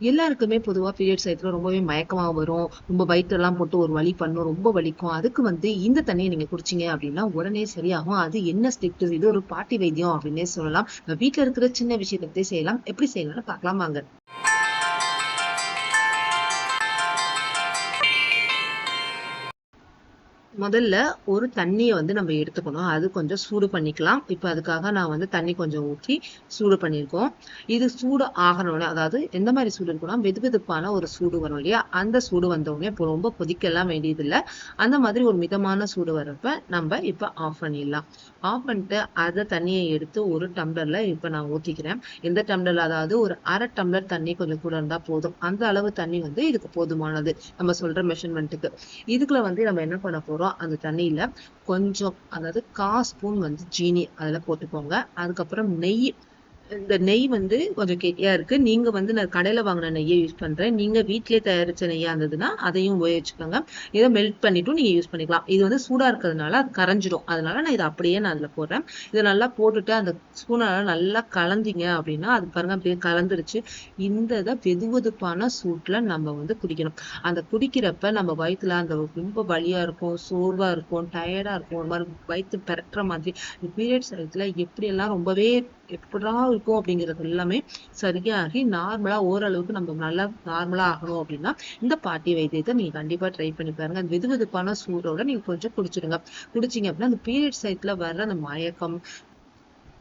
எல்லாருக்குமே பொதுவா பீரியட்ஸ் டயத்துல ரொம்பவே மயக்கமா வரும். ரொம்ப வயிற்றெல்லாம் போட்டு ஒரு வலி பண்ணும். ரொம்ப வலிக்கும். அதுக்கு வந்து இந்த தண்ணியை நீங்க குடிச்சீங்க அப்படின்னா, உடனே சரியாகும். அது என்ன ஸ்டெப்ஸ் இது ஒரு பாட்டி வைத்தியம் அப்படின்னே சொல்லலாம். வீட்டில் இருக்கிற சின்ன விஷயத்தை செய்யலாம். எப்படி செய்யலாம்னு பார்க்கலாம் வாங்க. முதல்ல ஒரு தண்ணியை வந்து நம்ம எடுத்துக்கணும். அது கொஞ்சம் சூடு பண்ணிக்கலாம். இப்ப அதுக்காக நான் வந்து தண்ணி கொஞ்சம் ஊத்தி சூடு பண்ணியிருக்கோம். இது சூடு ஆகணும்னு அதாவது எந்த மாதிரி சூடு வெது வெதுப்பான ஒரு சூடு வரும் இல்லையா? அந்த சூடு வந்தவுடனே இப்போ ரொம்ப கொதிக்கலாம் வேண்டியதில்லை அந்த மாதிரி ஒரு மிதமான சூடு வரப்ப நம்ம இப்ப ஆஃப் பண்ணிடலாம். ஆஃப் பண்ணிட்டு அதை தண்ணியை எடுத்து ஒரு டம்ளர்ல இப்போ நான் ஊத்திக்கிறேன். எந்த டம்ளர்ல அதாவது ஒரு அரை டம்ளர் தண்ணி கொஞ்சம் கூட இருந்தால் போதும். அந்த அளவு தண்ணி வந்து இதுக்கு போதுமானது. நம்ம சொல்ற மெஷர்மெண்ட்டுக்கு இதுக்குள்ள வந்து நம்ம என்ன பண்ண போறோம், அந்த தண்ணியில கொஞ்சம் அதாவது கா ஸ்பூன் வந்து ஜீனி அதில் போட்டுக்கோங்க. அதுக்கப்புறம் நெய் இந்த நெய் வந்து கொஞ்சம் கெட்டியா இருக்கு. நீங்க வந்து நான் கடையில வாங்கின நெய்யை யூஸ் பண்றேன். நீங்க வீட்டிலேயே தயாரிச்ச நெய்யா இருந்ததுன்னா, அதையும் உபயோகிச்சுக்கோங்க. இதை மெல்ட் பண்ணிட்டும் நீங்க யூஸ் பண்ணிக்கலாம். இது வந்து சூடா இருக்கிறதுனால அது கரைஞ்சிடும். அதனால நான் இதை அப்படியே நான் அதுல போடுறேன். இதை நல்லா போட்டுட்டு அந்த ஸ்பூனால நல்லா கலந்தீங்க அப்படின்னா, அது பாருங்க அப்படியே கலந்துருச்சு. இந்த இதை வெதுவெதுப்பான சூட்ல நம்ம வந்து குடிக்கணும். அந்த குடிக்கிறப்ப நம்ம வயிற்றுல அந்த ரொம்ப வலியா இருக்கும், சோர்வா இருக்கும், டயர்டா இருக்கும். ஒரு மாதிரி வயித்து பெரட்டுற மாதிரி பீரியட்ஸ் டயத்துல எப்படியெல்லாம் ரொம்பவே எப்படா இருக்கும் அப்படிங்கிறது எல்லாமே சரியாகி நார்மலா ஓரளவுக்கு நம்ம நல்லா நார்மலா ஆகணும் அப்படின்னா, இந்த பாட்டி வைத்தியத்தை நீங்க கண்டிப்பா ட்ரை பண்ணி பாருங்க. அந்த விதுவிதுப்பான சூடோட நீங்க கொஞ்சம் குடிச்சிடுங்க. குடிச்சீங்க அப்படின்னா, அந்த பீரியட்ஸ் சைட்ல வர்ற அந்த மயக்கம்,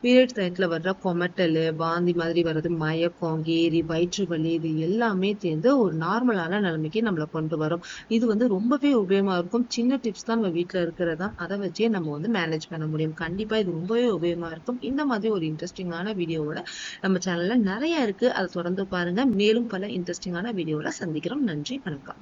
பீரியட்ஸ் டயத்தில் வர்ற கொமட்டல் பாந்தி மாதிரி வர்றது, மயக்கம், ஏரி வயிற்று வலி இது எல்லாமே சேர்ந்து ஒரு நார்மலான நிலைமைக்கு நம்மளை கொண்டு வரும். இது வந்து ரொம்பவே உபயோகமாக இருக்கும். சின்ன டிப்ஸ் தான் நம்ம வீட்டில் இருக்கிறதா அதை வச்சே நம்ம வந்து மேனேஜ் பண்ண முடியும். கண்டிப்பாக இது ரொம்பவே உபயோகமாக இருக்கும். இந்த மாதிரி ஒரு இன்ட்ரெஸ்டிங்கான வீடியோவோட நம்ம சேனலில் நிறைய இருக்குது அதை தொடர்ந்து பாருங்க. மேலும் பல இன்ட்ரெஸ்டிங்கான வீடியோவில் சந்திக்கிறோம். நன்றி, வணக்கம்.